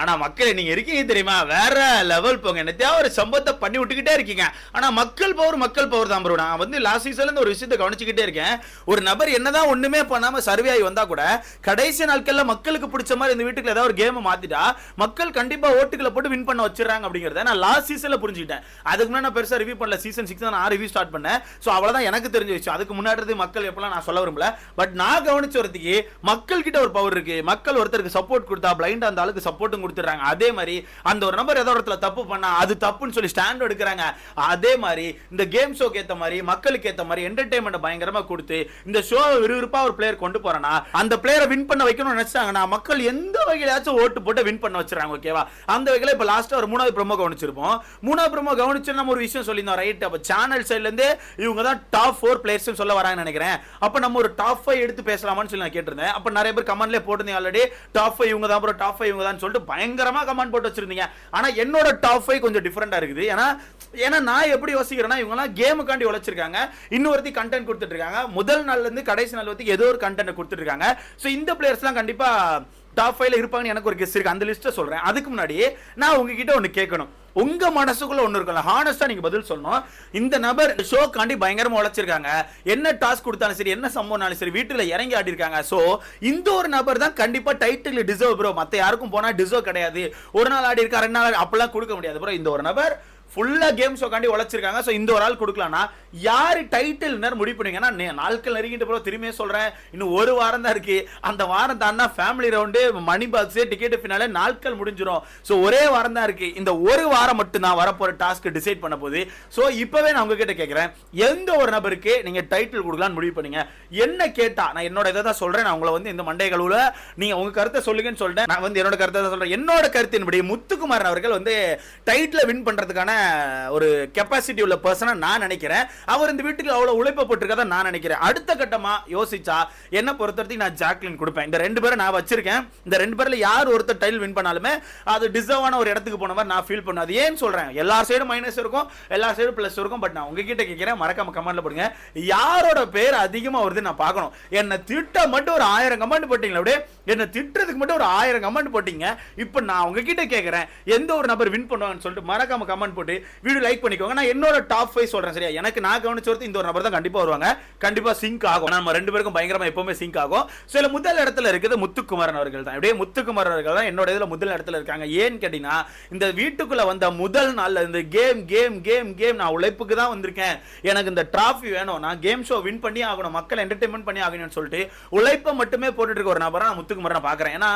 ஆனா மக்கள் நீங்க இருக்கீங்க தெரியுமா? வேற லெவல் போங்க. என்னத்தையா ஒரு சம்பவத்தை பண்ணி விட்டுக்கிட்டே இருக்கீங்க. ஆனா மக்கள் பவர் மக்கள் பவர் தான் ப்ரோ நான் வந்து லாஸ்ட் சீசன்ல இருந்து ஒரு விஷயத்தை கவனிச்சுக்கிட்டே இருக்கேன். ஒரு நபர் என்னதான் ஒண்ணுமே பண்ணாம சர்வே ஆகி வந்தா கூட கடைசி நாட்கள்ல மக்களுக்கு பிடிச்ச மாதிரி இந்த வீட்டுக்குள்ள ஏதாவது ஒரு கேம் மாத்திட்டா மக்கள் கண்டிப்பா ஓட்டுகளை போட்டு வின் பண்ண வச்சிடறாங்க அப்படிங்கறத நான் லாஸ்ட் சீசன்ல புரிஞ்சுக்கிட்டேன். அதுக்கு முன்னாடி நான் பெருசா ரிவ்யூ பண்ணல. சீசன் சிக்ஸ் தான் நான் ரிவ்யூ ஸ்டார்ட் பண்ணேன். சோ அவ்வளவுதான் எனக்கு தெரிஞ்ச விஷயம். அதுக்கு முன்னாடி மக்கள் எப்பெல்லாம் நான் சொல்ல விரும்பல. பட் நான் கவனிச்ச ஒருத்திக்கு மக்கள் கிட்ட ஒரு பவர் இருக்கு. மக்கள் ஒருத்தருக்கு சப்போர்ட் கொடுத்தா பிளைண்ட் அந்த ஆளுக்கு சப்போர்ட்டும் கொடுத்துட்றாங்க. அதே மாதிரி அந்த ஒரு நம்பர் ஏதோ இடத்துல தப்பு பண்ணா அது தப்புன்னு சொல்லி ஸ்டாண்ட் எடுக்கிறாங்க. அதே மாதிரி இந்த கேம் ஷோக்கு ஏத்த மாதிரி மக்களுக்கு ஏத்த மாதிரி என்டர்டைன்மெண்ட் பயங்கரமா கொடுத்து இந்த ஷோ விறுவிறுப்பா ஒரு பிளேயர் கொண்டு போகிறேன்னா அந்த பிளேயரை வின் பண்ண வைக்கணும்னு நினைச்சாங்கன்னா மக்கள் எந்த வகையிலாச்சும் ஓட்டு போட்டு வின் பண்ண வச்சிடறாங்க ஓகேவா அந்த வகையில இப்ப லாஸ்டா ஒரு மூணாவது ப்ரோமோ கவனிச்சிருப்போம். மூணாவது ப்ரோமோ கவனிச்சு நம்ம ஒரு விஷயம் சொல்லியிருந்தோம் ரைட் அப்ப சேனல் சைட்ல இருந்து இவங்க தான் டாப் ஃபோர் பிளேயர்ஸ் சொல்ல வராங்கன்னு நினைக்கிறேன். அப்ப நம்ம ஒரு டாப் ஃபைவ் எடுத்து பேசலாமான்னு சொல்லி நான் கேட்டிருந்தேன். அப்ப நிறைய பேர் கமெண்ட்லேயே போட்டிருந்தேன் ஆல்ரெடி டாப் ஃபைவ் இவங்க தான் ப்ரோ டாப் ஃபைவ் இவங்க தான் சொல்லிட்டு பயங்கரமாக கமெண்ட் போட்டு வச்சிருந்தீங்க. ஆனால் என்னோட டாப் ஃபைவ் கொஞ்சம் டிஃப்ரெண்ட்டாக இருக்குது. ஏன்னா ஏன்னா நான் எப்படி யோசிக்கிறேன்னா இவங்கலாம் கேமுக்காண்டி உழைச்சிருக்காங்க. இன்னொருத்தி கண்டென்ட் கொடுத்துட்ருக்காங்க முதல் நாள்லேருந்து கடைசி நாள் வரைக்கும் ஏதோ ஒரு கண்டென்ட் கொடுத்துட்ருக்காங்க ஸோ இந்த பிளேயர்ஸ்லாம் கண்டிப்பாக டாப் ஃபைவ்ல இருப்பாங்கன்னு எனக்கு ஒரு கெஸ் இருக்கு. அந்த லிஸ்ட்டை சொல்கிறேன் அதுக்கு முன்னாடி நான் உங்ககிட்ட ஒன்று கேட்கணும். உங்க மனசுக்குள்ள ஒன்று இருக்குல்ல ஹானஸ்டா நீங்க பதில் சொல்லணும். இந்த நபர் ஷோக்காண்டி பயங்கரமா உழைச்சிருக்காங்க. என்ன டாஸ்க் கொடுத்தாலும் சரி என்ன சம்பவம்னாலும் சரி வீட்டுல இறங்கி ஆடி இருக்காங்க சோ இந்த ஒரு நபர் தான் கண்டிப்பா டைட்டில் டிசர்வ் ப்ரோ மத்த யாருக்கும் போனா டிசர்வ் கிடையாது. ஒரு நாள் ஆடி இருக்கா ரெண்டு நாள் ஆடி- அப்பெல்லாம் கொடுக்க முடியாது ப்ரோ இந்த ஒரு நபர் ஃபுல்லாக கேம் ஷோக்காண்டி உழைச்சிருக்காங்க. ஸோ இந்த ஒரு ஆள் கொடுக்கலாம்னா யார் டைட்டில் நேரம் முடிவு பண்ணுவீங்கன்னா நாட்கள் நெருங்கிட்டு போகிற திரும்பியே சொல்கிறேன் இன்னும் ஒரு வாரம் தான் இருக்குது அந்த வாரம் தான்னா family round money box ticket finale நாட்கள் முடிஞ்சிடும் ஸோ ஒரே வாரம் தான் இருக்குது இந்த ஒரு வாரம் மட்டும் தான் வரப்போகிற டாஸ்க் டிசைட் பண்ண போகுது ஸோ இப்போவே நான் உங்ககிட்ட கேட்குறேன் எந்த ஒரு நபருக்கு நீங்கள் டைட்டில் கொடுக்கலான்னு முடிவு பண்ணுங்க? என்ன கேட்டால் நான் என்னோட இதை தான் சொல்கிறேன் நான் உங்களை வந்து இந்த மண்டை கழுவில். நீங்கள் உங்கள் கருத்தை சொல்லுங்கன்னு சொல்லிட்டேன். நான் வந்து என்னோட கருத்தை தான் சொல்கிறேன் என்னோட கருத்தின்படி முத்துக்குமாரன் அவர்கள் வந்து டைட்டில் வின் பண்ணுறதுக்கான ஒரு கெப்பாசிட்டி உள்ள பர்சனாக நான் நினைக்கிறேன். அவர் இந்த வீட்டுக்கு அவ்வளோ உழைப்பு போட்டிருக்கதா நான் நினைக்கிறேன். அடுத்த கட்டமாக யோசிச்சா என்ன பொறுத்தவரைக்கும் நான் ஜாக்லின் கொடுப்பேன். இந்த ரெண்டு பேரை நான் வச்சிருக்கேன். இந்த ரெண்டு பேரில் யார் ஒருத்தர் டைல் வின் பண்ணாலுமே அது டிசர்வான ஒரு இடத்துக்கு போன மாதிரி நான் ஃபீல் பண்ணுவேன் அது ஏன்னு சொல்கிறேன் எல்லா சைடும் மைனஸ் இருக்கும் எல்லா சைடும் பிளஸ் இருக்கும். பட் நான் உங்ககிட்ட கேட்குறேன் மறக்காம கமெண்ட்ல போடுங்க. யாரோட பேர் அதிகமாக வருது நான் பார்க்கணும். என்னை திட்ட மட்டும் ஒரு ஆயிரம் கமெண்ட் போட்டிங்களா அப்படியே என்னை திட்டுறதுக்கு மட்டும் ஒரு ஆயிரம் கமெண்ட் போட்டிங்க. இப்போ நான் உங்ககிட்ட கேட்குறேன் எந்த ஒரு நபர் வின் பண்ணுவாங்கன்னு சொல்லிட்டு மறக்காம கமெண்ட் போட்டு வீடியோ லைக் பண்ணிக்கோங்க. நான் என்னோட டாப் ஃபைவ் சொல்கிறேன் சரியா? எனக்கு நான் கவனிச்ச ஒருத்தர் இந்த ஒரு நபர் தான் கண்டிப்பாக வருவாங்க. கண்டிப்பாக சிங்க் ஆகும். நம்ம ரெண்டு பேருக்கும் பயங்கரமாக எப்பவுமே சிங்க் ஆகும். சில முதல் இடத்துல இருக்குது முத்துக்குமரன் அவர்கள் தான். அப்படியே முத்துக்குமரன் அவர்கள் தான் என்னோட இதில் முதல் இடத்துல இருக்காங்க. ஏன்னு கேட்டிங்கன்னா இந்த வீட்டுக்குள்ளே வந்த முதல் நாளில் இந்த கேம் கேம் கேம் கேம் நான் உழைப்புக்கு தான் வந்திருக்கேன். எனக்கு இந்த ட்ராஃபி வேணும். நான் கேம் ஷோ வின் பண்ணி ஆகணும். மக்கள் என்டர்டைன்மெண்ட் பண்ணி ஆகணும்னு சொல்லிட்டு உழைப்பை மட்டுமே போட்டுட்டு இருக்க ஒரு நபரை நான் முத்துக்குமரனை பார்க்குறேன். ஏன்னா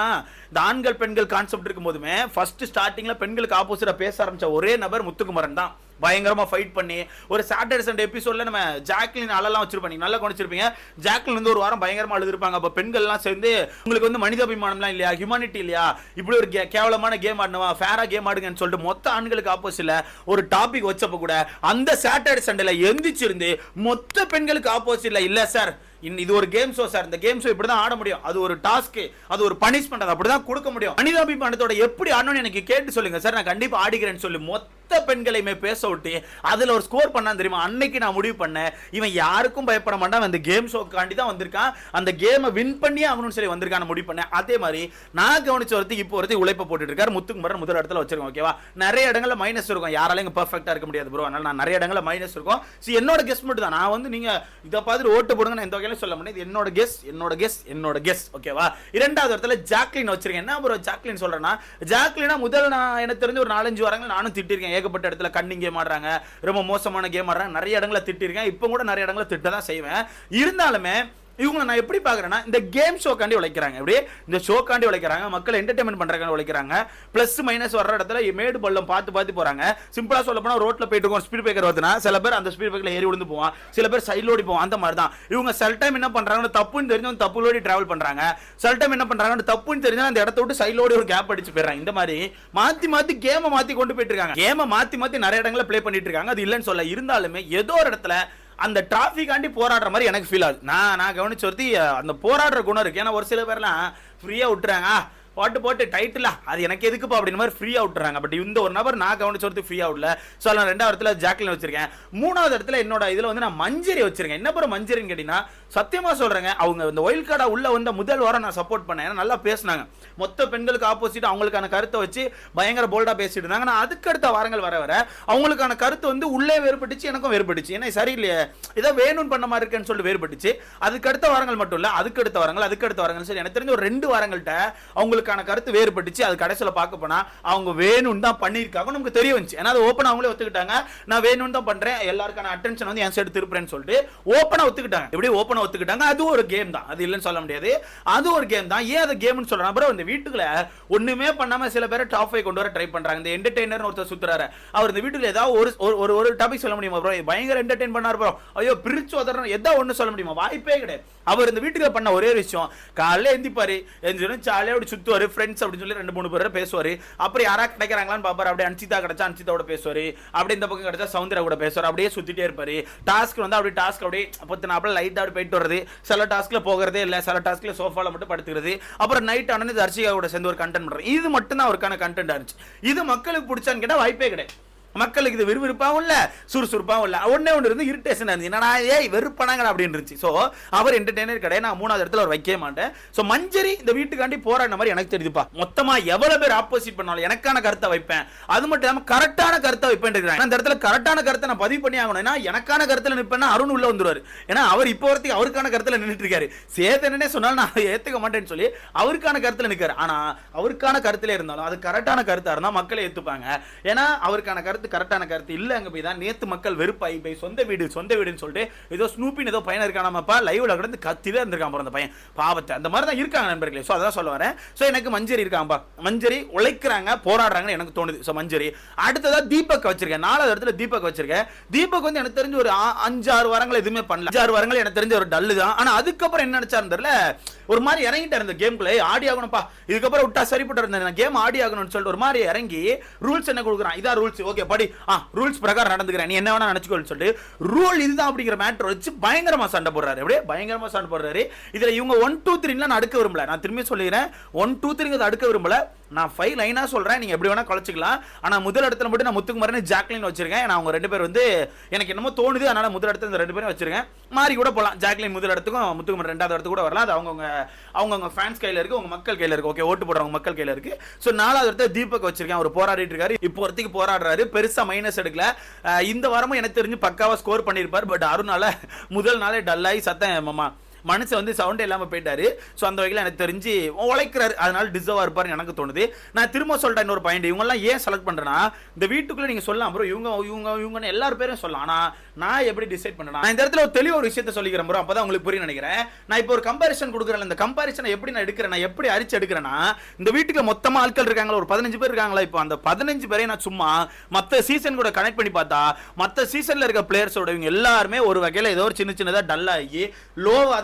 இந்த ஆண்கள் பெண்கள் கான்செப்ட் இருக்கும் போதுமே ஃபர்ஸ்ட் ஸ்டார்டிங்கில் பெண்களுக்கு ஆப்போசிட்டாக பேச ஆரம்பித்த ஒரே நபர் முத்து முத்துக்குமரன் தான். பயங்கரமா ஃபைட் பண்ணி ஒரு சாட்டர்டே சண்டே எபிசோட்ல நம்ம ஜாக்லின் அழலாம் வச்சிருப்பீங்க நல்லா கவனிச்சிருப்பீங்க. ஜாக்லின் வந்து ஒரு வாரம் பயங்கரமா அழுதுருப்பாங்க. அப்ப பெண்கள்லாம் சேர்ந்து உங்களுக்கு வந்து மனிதாபிமானம்லாம் இல்லையா? ஹியூமானிட்டி இல்லையா? இப்படி ஒரு கே- கேவலமான கேம் ஆடணுமா? ஃபேரா கேம் ஆடுங்கன்னு சொல்லிட்டு மொத்த ஆண்களுக்கு ஆப்போசிட்ல ஒரு டாபிக் வச்சப்ப கூட அந்த சாட்டர்டே சண்டேல எந்திரிச்சிருந்து மொத்த பெண்களுக்கு ஆப்போசிட்ல இல்ல சார் இது ஒரு கேம் ஷோ சார் இந்த கேம் ஷோ இப்படி தான் ஆட முடியும். அது ஒரு டாஸ்க் அது ஒரு பனிஷ்மெண்ட் அது அப்படி தான் கொடுக்க முடியும். மனிதாபிமானத்தோட எப்படி ஆடணும்னு எனக்கு கேட்டு சொல்லுங்க. சார் நான் கண்டிப்பா ஆடிக்கிறேன்னு சொல்லி மொத்த பெண்களையுமே பேச விட்டு அதில் ஒரு ஸ்கோர் பண்ணான் தெரியுமா? அன்னைக்கு நான் முடிவு பண்ணேன். இவன் யாருக்கும் பயப்பட மாட்டான். அந்த கேம் ஷோக்காண்டி தான் வந்திருக்கான். அந்த கேமை வின் பண்ணியே ஆகணும்னு சொல்லி வந்திருக்கான் முடிவு பண்ணேன். அதே மாதிரி நான் கவனிச்ச ஒருத்தி இப்போ ஒருத்தி உழைப்ப போட்டுட்டு இருக்காரு. முத்துக்குமரன் முதல் இடத்துல வச்சிருக்கோம் ஓகேவா நிறைய இடங்களில் மைனஸ் இருக்கும். யாராலையும் இங்க இருக்க முடியாது ப்ரோ அதனால் நான் நிறைய இடங்களில் மைனஸ் இருக்கும். ஸோ என்னோட கெஸ் மட்டும் தான். நான் வந்து நீங்கள் இதை பார்த்துட்டு ஓட்டு போடுங்க நான் இந்த வகையில சொல்ல முடியாது என்னோட கெஸ் என்னோட கெஸ் என்னோட கெஸ் ஓகேவா இரண்டாவது இடத்துல ஜாக்லின் வச்சிருக்கேன். என்ன ப்ரோ ஜாக்லின் சொல்கிறேன்னா ஜாக்லினா முதல் நான் எனக்கு தெரிஞ்ச ஒரு நாலஞ்சு வாரங்கள் நானும் திட்டிருக்கேன். ஏகப்பட்ட இடத்துல கண்ணிங் கேம் ஆடுறாங்க ரொம்ப மோசமான கேம் ஆடுறாங்க. நிறைய இடங்களை திட்டிருக்கேன். இப்போ கூட நிறைய இடங்களை திட்ட தான் செய்வேன். இருந்தாலுமே இவங்களை நான் எப்படி பார்க்குறேன்னா இந்த கேம் ஷோக்காண்டி உழைக்கிறாங்க. எப்படி இந்த ஷோக்காண்டி உழைக்கிறாங்க மக்கள் என்டர்டைன்மெண்ட் பண்ணுறாங்க உழைக்கிறாங்க. ப்ளஸ் மைனஸ் வர்ற இடத்துல மேடு பள்ளம் பார்த்து பார்த்து போகிறாங்க சிம்பிளாக சொல்ல போனால் ரோட்டில் போயிட்டு இருக்கோம் ஸ்பீட் பிரேக்கர் வருதுன்னா சில பேர் அந்த ஸ்பீட் பிரேக்கில் ஏறி விழுந்து போவான். சில பேர் சைடில் ஓடி போவான். அந்த மாதிரி தான் இவங்க சில டைம் என்ன பண்ணுறாங்கன்னு தப்புன்னு தெரிஞ்சவங்க தப்பு ஓடி ட்ராவல் பண்ணுறாங்க சில டைம் என்ன பண்ணுறாங்கன்னு தப்புன்னு தெரிஞ்சால் அந்த இடத்த விட்டு சைடில் ஓடி ஒரு கேப் அடிச்சு போயிடுறாங்க. இந்த மாதிரி மாற்றி மாற்றி கேமை மாற்றி கொண்டு போயிட்டு இருக்காங்க. கேமை மாற்றி மாற்றி நிறைய இடங்களில் ப்ளே பண்ணிட்டு இருக்காங்க. அது இல்லைன்னு சொல்ல இருந்தாலுமே ஏதோ ஒரு இடத்துல அந்த டிராஃபிக்காண்டி போராடுற மாதிரி எனக்கு ஃபீல் ஆகுது. நான் நான் கவனிச்ச ஒருத்தி அந்த போராடுற குணம் இருக்கு. ஏன்னா ஒரு சில பேர்லாம் ஃப்ரீயாக விட்டுறாங்க. போட்டு போட்டு டைட்டில் அது எனக்கு எதுக்குப்பா அப்படின்னு மாதிரி ஃப்ரீ அவுட்றாங்க பட் இந்த ஒரு நபர் நான் கவனிச்ச ஒருத்தர் ஃப்ரீ அவுட்ல ஸோ நான் ரெண்டாவது இடத்துல ஜாக்லின் வச்சிருக்கேன். மூணாவது இடத்துல என்னோட இதில் வந்து நான் மஞ்சரி வச்சிருக்கேன். என்ன பிற மஞ்சரின்னு கேட்டிங்கன்னா சத்தியமாக சொல்கிறேங்க அவங்க இந்த ஒயில் கார்டாக உள்ளே வந்த முதல் வாரம் நான் சப்போர்ட் பண்ணேன். ஏன்னா நல்லா பேசினாங்க. மொத்த பெண்களுக்கு ஆப்போசிட் அவங்களுக்கான கருத்தை வச்சு பயங்கர போல்டாக பேசிட்டு இருந்தாங்க. நான் அதுக்கு அடுத்த வாரங்கள் வர வர அவங்களுக்கான கருத்து வந்து உள்ளே வேறுபட்டுச்சு எனக்கும் வேறுபட்டுச்சு. ஏன்னா சரியில்லையே. ஏதோ வேணும்னு பண்ண மாதிரி இருக்கேன்னு சொல்லிட்டு வேறுபட்டுச்சு. அதுக்கு அடுத்த வாரங்கள் மட்டும் இல்லை அதுக்கு அடுத்த வாரங்கள் அதுக்கு அடுத்த வாரங்கள் சரி எனக்கு தெரிஞ்ச ஒரு ரெண்டு வாரங்கள்ட்ட அவங்களுக்கான கருத்து வேறுபட்டுச்சு. அது கடைசியில் பார்க்க போனா அவங்க வேணும்னு தான் பண்ணியிருக்காங்க. நமக்கு தெரிய வந்துச்சு. ஏன்னா அது ஓப்பன் அவங்களே ஒத்துக்கிட்டாங்க. நான் வேணும்னு தான் பண்றேன். எல்லாருக்கான அட்டென்ஷன் வந்து என் சைடு திருப்புறேன்னு சொல்லிட்டு ஓப்பனாக ஒத்துக்கிட்டாங்க. எப்படி ஓப்பனாக ஒத்துக்கிட்டாங்க? அது ஒரு கேம் தான். அது இல்லைன்னு சொல்ல முடியாது. அது ஒரு கேம் தான். ஏன் அது கேம்னு சொல்றேன் அப்புறம் இந்த வீட்டுக்குள்ள ஒண்ணுமே பண்ணாம சில பேர் டாப் ஃபைவ் கொண்டு வர ட்ரை பண்றாங்க. இந்த என்டர்டெய்னர் ஒருத்தர் சுத்துறாரு. அவர் இந்த வீட்டுக்குள்ள ஏதாவது ஒரு ஒரு- ஒரு ஒரு டாபிக் சொல்ல முடியுமா ப்ரோ பயங்கர என்டர்டெயின் பண்ணார் ப்ரோ ஐயோ பிரிச்சு உதறணும். எதாவது ஒன்று சொல்ல முடியுமா? வாய்ப்பே கிடையாது. அவர் இந்த வீட்டுக்கு பண்ண ஒரே விஷயம் காலையில எந்திப்பாரு எந்திரிச்சு ஜாலியாக அப்படி சுற்றுவார் ஃப்ரெண்ட்ஸ் அப்படின்னு சொல்லி ரெண்டு மூணு பேர் பேசுவார். அப்புறம் யாரா கிடைக்கிறாங்களான்னு பாப்பாரு. அப்படியே அன்சிதா கிடைச்சா அன்சிதாவோட பேசுவார். அப்படி இந்த பக்கம் கிடைச்சா சவுந்தரா கூட பேசுவார். அப்படியே சுற்றிட்டே இருப்பார். டாஸ்க் வந்து அப்படியே டாஸ்க் அப்படியே பத்து நாப்பில் லைட்டாக அப்படி போயிட்டு வர்றது. சில டாஸ்க்கில் போகிறதே இல்லை. சில டாஸ்க்கில் சோஃபாவில் மட்டும் படுத்துக்கிறது. அப்புறம் நைட் ஆனது தர்ஷிகா கூட சேர்ந்து ஒரு கண்டென்ட் பண்றது இது மட்டும் தான் அவருக்கான கண்டென்ட் இருந்துச்சு. இது மக்களுக்கு பிடிச்சான்னு கேட்டால் வாய்ப்பே கிடையாது. மக்களுக்கு இது விறுவிறுப்பாகவும் இல்லை சுறுசுறுப்பாகவும் இல்லை. ஒன்னே ஒன்று இருந்து இரிட்டேஷன் இருந்துச்சு என்னடா ஏய் வெறுப்பானாங்க அப்படின்னு இருந்துச்சு ஸோ அவர் என்டர்டெய்னர் கிடையாது நான் மூணாவது இடத்துல அவர் வைக்கவே மாட்டேன். ஸோ மஞ்சரி இந்த வீட்டுக்காண்டி போராடின மாதிரி எனக்கு தெரியுதுப்பா. மொத்தமாக எவ்வளோ பேர் ஆப்போசிட் பண்ணாலும் எனக்கான கருத்தை வைப்பேன். அது மட்டும் இல்லாமல் கரெக்டான கருத்தை வைப்பேன் இருக்கிறேன் அந்த இடத்துல கரெக்டான கருத்தை நான் பதிவு பண்ணி ஆகணும். ஏன்னா எனக்கான கருத்தில் நிற்பேன்னா அருண் உள்ள வந்துருவார். ஏன்னா அவர் இப்போ வரைக்கும் அவருக்கான கருத்தில் நின்றுட்டு இருக்காரு. சேதனே சொன்னாலும் நான் ஏற்றுக்க மாட்டேன்னு சொல்லி அவருக்கான கருத்தில் நிற்காரு ஆனால் அவருக்கான கருத்தில் இருந்தாலும் அது கரெக்டான கருத்தாக இருந்தால் மக்களை ஏற்றுப்பாங்க ஏன்னா அவருக்கான கருத்து கருத்து கரெக்டான கருத்து. இல்லை அங்கே போய் தான் நேற்று மக்கள் வெறுப்பாகி போய் சொந்த வீடு சொந்த வீடுன்னு சொல்லிட்டு ஏதோ ஸ்னூப்பின் ஏதோ பையன் இருக்கானாமப்பா லைவ்ல கிடந்து கத்திலே இருந்திருக்கான் பாரு அந்த பையன். பாவத்தை. அந்த மாதிரி தான் இருக்காங்க நண்பர்களே. ஸோ அதான் சொல்ல வரேன். ஸோ எனக்கு மஞ்சரி இருக்காம்பா. மஞ்சரி உழைக்கிறாங்க போராடுறாங்கன்னு எனக்கு தோணுது. ஸோ மஞ்சரி. அடுத்ததா தீபக் வச்சிருக்கேன். நாலாவது இடத்துல தீபக் வச்சிருக்கேன். தீபக் வந்து எனக்கு தெரிஞ்ச ஒரு ஆ- அஞ்சாறு வாரங்கள் எதுவுமே பண்ணல. அஞ்சாறு வாரங்கள் எனக்கு தெரிஞ்ச ஒரு டல்லு தான். ஆனால் அதுக்கப்புறம் என்ன நினைச்சாரு தெரியல. ஒரு மாதிரி இறங்கிட்டார் இந்த கேம்குள்ள ஆடி ஆகணும்ப்பா. இதுக்கப்புறம் விட்டா சரிப்பட்டு இருந்தேன் கேம் ஆடி ஆகணும்னு சொல்லிட்டு ஒரு மாதிரி இறங்கி ரூல்ஸ் என்ன கொடுக்குறான்? இதான் ரூல்ஸ் ஓகே படி ஆ ரூல்ஸ் பிரகாரம் நடந்துக்கிறேன். நீ என்ன வேணா நினச்சிக்கோன்னு சொல்லிட்டு ரூல் இதுதான் அப்படிங்கிற மேட்டர் வச்சு பயங்கரமா சண்டை போடுறாரு. அப்படியே பயங்கரமா சண்டை போடுறாரு. இதுல இவங்க ஒன் டூ த்ரீலாம் நான் அடுக்க விரும்பல. நான் திரும்பி சொல்லிடுறேன் ஒன் டூ த்ரீங்கிறது அடுக்க விரும்பல. நான் ஃபைவ் லைனாக சொல்கிறேன் நீங்கள் எப்படி வேணால் குறைச்சிக்கலாம் ஆனால் முதல் இடத்துல மட்டும் நான் முத்துக்குமாரன் ஜாக்லின் வச்சிருக்கேன். நான் அவங்க ரெண்டு பேர் வந்து எனக்கு என்னமோ தோணுது. அதனால் முதல் இடத்துல இந்த ரெண்டு பேரும் வச்சிருக்கேன். மாறி கூட போகலாம் ஜாக்லின் முதல் இடத்துக்கும் முத்துக்குமார் ரெண்டாவது இடத்துக்கு கூட வரலாம். அது அவங்கவுங்க அவங்கவுங்க ஃபேன்ஸ் கையில் இருக்குது உங்கள் மக்கள் கையில் இருக்குது ஓகே ஓட்டு போடுறவங்க மக்கள் கையில் இருக்குது ஸோ நாலாவது இடத்துல தீபக் வச்சிருக்கேன். அவர் போராடிட்டு இருக்காரு. இப்போ ஒருத்திக்கு போராடுறாரு. பெருசாக மைனஸ் எடுக்கல. இந்த வாரமும் எனக்கு தெரிஞ்சு பக்காவாக ஸ்கோர் பண்ணியிருப்பார் பட் அருணால முதல் நாளே டல்லாகி சத்தம் மாமா மனுஷன் வந்து சவுண்டே இல்லாமல் போயிட்டாரு. ஸோ அந்த வகையில் எனக்கு தெரிஞ்சு உழைக்கிறாரு. அதனால டிசர்வாக இருப்பாருன்னு எனக்கு தோணுது. நான் திரும்ப சொல்கிறேன் இன்னொரு பாயிண்ட் இவங்கெல்லாம் ஏன் செலக்ட் பண்ணுறேன்னா இந்த வீட்டுக்குள்ளே நீங்கள் சொல்லலாம் ப்ரோ இவங்க இவங்க இவங்கன்னு எல்லாரும் பேரும் சொல்லலாம். ஆனால் நான் எப்படி டிசைட் பண்ணேன் நான் இந்த இடத்துல ஒரு தெளிவு ஒரு விஷயத்த சொல்லிக்கிறேன் ப்ரோ அப்பதான் உங்களுக்கு புரிய நினைக்கிறேன். நான் இப்போ ஒரு கம்பாரிசன் கொடுக்குறேன் இந்த கம்பாரிசனை எப்படி நான் எடுக்கிறேன் நான் எப்படி அரிச்சு எடுக்கிறேன்னா இந்த வீட்டுக்கு மொத்தமாக ஆட்கள் இருக்காங்களா? ஒரு பதினஞ்சு பேர் இருக்காங்களா? இப்போ அந்த பதினஞ்சு பேரையும் நான் சும்மா மற்ற சீசன் கூட கனெக்ட் பண்ணி பார்த்தா மற்ற சீசனில் இருக்க பிளேயர்ஸோட இவங்க எல்லாருமே ஒரு வகையில் ஏதோ ஒரு சின்ன சின்னதாக டல் ஆகி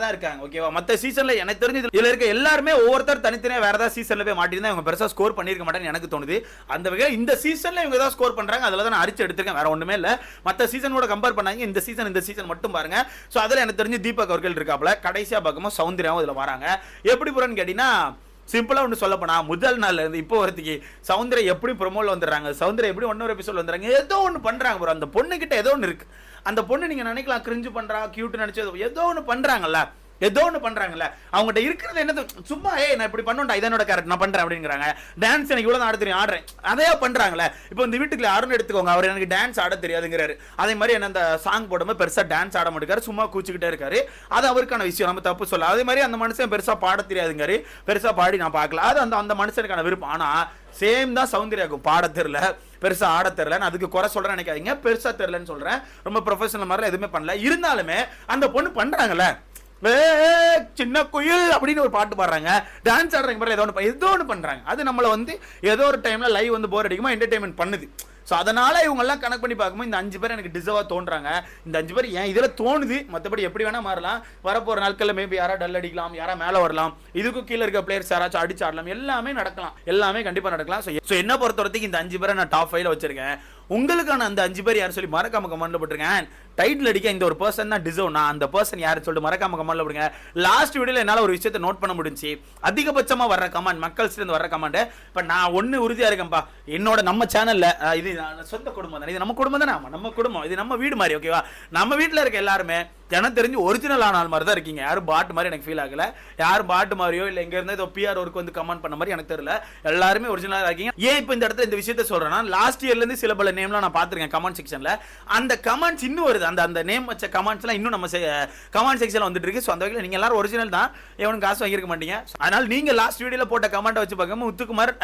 தான் தான் இருக்காங்க ஓகேவா மற்ற சீசன்ல எனக்கு தெரிஞ்சு இதுல இருக்க எல்லாருமே ஒவ்வொருத்தர் தனித்தனியாக வேற ஏதாவது சீசன்ல போய் மாட்டிருந்தா இவங்க பெருசா ஸ்கோர் பண்ணிருக்க மாட்டேன்னு எனக்கு தோணுது. அந்த வகையில் இந்த சீசன்ல இவங்க ஏதாவது ஸ்கோர் பண்றாங்க அதில் தான் நான் அரிச்சு எடுத்திருக்கேன் வேற ஒண்ணுமே இல்லை. மற்ற சீசனோட கம்பேர் பண்ணாங்க இந்த சீசன் இந்த சீசன் மட்டும் பாருங்க. ஸோ அதில் எனக்கு தெரிஞ்சு தீபக் அவர்கள் இருக்காப்ல கடைசியா பார்க்கும்போது சௌந்தர்யாவும் இதில் வராங்க. எப்படி போறேன்னு கேட்டீங்கன்னா சிம்பிளா ஒன்று சொல்ல போனால் முதல் நாள்ல இருந்து இப்போ வரத்துக்கு சவுந்தரம் எப்படி ப்ரொமோவில் வந்துடுறாங்க சவுந்தரம் எப்படி ஒன்னொரு எபிசோட் வந்துடுறாங்க ஏதோ ஒன்று பண்றாங்க ப்ரோ அந்த பொண்ணு கிட்ட ஏதோ ஒன்று இருக்கு. அந்த பொண்ணு நீங்க நினைக்கலாம் கிரிஞ்சு பண்றா கியூட் நினைச்சது ஏதோ ஒன்று பண்ணுறாங்கல்ல ஏதோ ஒன்று பண்ணுறாங்கல்ல அவங்ககிட்ட இருக்கிறது என்னது? சும்மா ஏ நான் இப்படி பண்ணோம்டா இதனோட கேரக்டர் நான் பண்ணுறேன் அப்படிங்கிறாங்க. டான்ஸ் எனக்கு இவ்வளவு ஆட தெரியும். ஆடுறேன். அதையே பண்ணுறாங்கல்ல இப்போ இந்த வீட்டுக்குள்ள யாரும் எடுத்துக்கோங்க. அவர் எனக்கு டான்ஸ் ஆட தெரியாதுங்கிறாரு. அதே மாதிரி என்ன அந்த சாங் போடும்போது பெருசாக டான்ஸ் ஆட மாட்டேங்காரு சும்மா கூச்சிக்கிட்டே இருக்காரு. அது அவருக்கான விஷயம். நம்ம தப்பு சொல்ல. அதே மாதிரி அந்த மனுஷன் பெருசாக பாட தெரியாதுங்காரு பெருசாக பாடி நான் பார்க்கல. அது அந்த அந்த மனுஷனுக்கான விருப்பம். ஆனால் சேம் தான் சௌந்தர்யாக்கும் பாட தெரியல. பெருசாக ஆட தெரில நான் அதுக்கு குறை சொல்கிறேன் நினைக்காதீங்க. பெருசாக தெரிலன்னு சொல்கிறேன் ரொம்ப ப்ரொஃபஷனல் மாதிரிலாம் எதுவுமே பண்ணல. இருந்தாலுமே அந்த பொண்ணு பண்ணுறாங்கல்ல சின்ன குயில் அப்படின்னு ஒரு பாட்டு பாடுறாங்க. டான்ஸ் ஆடுறாங்க பாரு ஏதோ ஒன்று ஏதோ ஒன்று பண்ணுறாங்க அது நம்மளை வந்து ஏதோ ஒரு டைமில் லைவ் வந்து போர் அடிக்குமா என்டர்டைன்மெண்ட் பண்ணுது. ஸோ அதனால் இவங்கெல்லாம் கனெக்ட் கணக்கு பண்ணி பார்க்கும்போது இந்த அஞ்சு பேர் எனக்கு டிசர்வாக தோன்றாங்க. இந்த அஞ்சு பேர் ஏன் இதில் தோணுது. மற்றபடி எப்படி வேணால் மாறலாம். வரப்போகிற நாட்களில் மேபி யாரா டல் அடிக்கலாம் யாரா மேலே வரலாம். இதுக்கும் கீழே இருக்க பிளேயர்ஸ் யாராச்சும் அடிச்சு ஆடலாம். எல்லாமே நடக்கலாம். எல்லாமே கண்டிப்பாக நடக்கலாம். ஸோ என்ன பொறுத்த வரைக்கும் இந்த அஞ்சு பேரை நான் டாப் ஃபைவ்ல வச்சிருக்கேன். உங்களுக்கான அந்த அஞ்சு பேர் யார் சொல்லி மறக்காம கமெண்ட்ல போட்டிருக்கேன். டைட்டில் அடிக்க இந்த ஒரு பர்சன் தான் டிசர்வ் நான் அந்த பர்சன் யாருன்னு சொல்லிட்டு மறக்காம கமெண்ட்ல போடுங்க. லாஸ்ட் வீடியோல என்னால் ஒரு விஷயத்தை நோட் பண்ண முடிஞ்சு அதிகபட்சமா வர்ற கமெண்ட் மக்கள் இருந்து வர்ற கமெண்ட் இப்போ நான் ஒன்று உறுதியாக இருக்கேன்ப்பா. என்னோட நம்ம சேனல்ல இது நான் சொந்த குடும்பம் தானே. இது நம்ம குடும்பம் தானே? நம்ம குடும்பம். இது நம்ம வீடு மாதிரி ஓகேவா நம்ம வீட்டில் இருக்க எல்லாருமே எனக்கு தெரிஞ்சு ஒரிஜினல் ஆன ஆள் மாதிரி தான் இருக்கீங்க. யாரும் பாட்டு மாதிரி எனக்கு ஃபீல் ஆகல. யாரும் பாட்டு மாதிரியோ இல்லை இங்க இருந்து ஏதோ பிஆர் ஒர்க் வந்து கமெண்ட் பண்ண மாதிரி எனக்கு தெரியல. எல்லாருமே ஒரிஜினலாக இருக்கீங்க. ஏன் இப்போ இந்த இடத்துல இந்த விஷயத்த சொல்றேன்னா லாஸ்ட் இயர்ல இருந்து சில பல நேம்லாம் நான் பார்த்துருக்கேன் கமெண்ட் செக்ஷன்ல அந்த கமெண்ட்ஸ் இன்னும் வருது. அந்த அந்த நேம் வச்ச கமெண்ட்ஸ்லாம் இன்னும் நம்ம கமெண்ட் செக்ஷன்ல வந்துட்டு இருக்கு. ஸோ அந்த வகையில் நீங்க எல்லாரும் ஒரிஜினல் தான். எவனும் காசு வாங்கியிருக்க மாட்டீங்க. அதனால நீங்க லாஸ்ட் வீடியோல போட்ட கமெண்ட் வச்சு பார்க்காம முத்துக்குமார்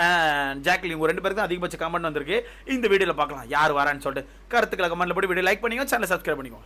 ஜாக்லின் ஒரு ரெண்டு பேருக்கு தான் அதிகபட்ச கமெண்ட் வந்திருக்கு. இந்த வீடியோல பார்க்கலாம். யார் வரான்னு சொல்லிட்டு கருத்துக்களை கமெண்ட்ல போட்டு வீடியோ லைக் பண்ணிக்கோ சேனல் சப்ஸ்கிரைப் பண்ணிக்கோ.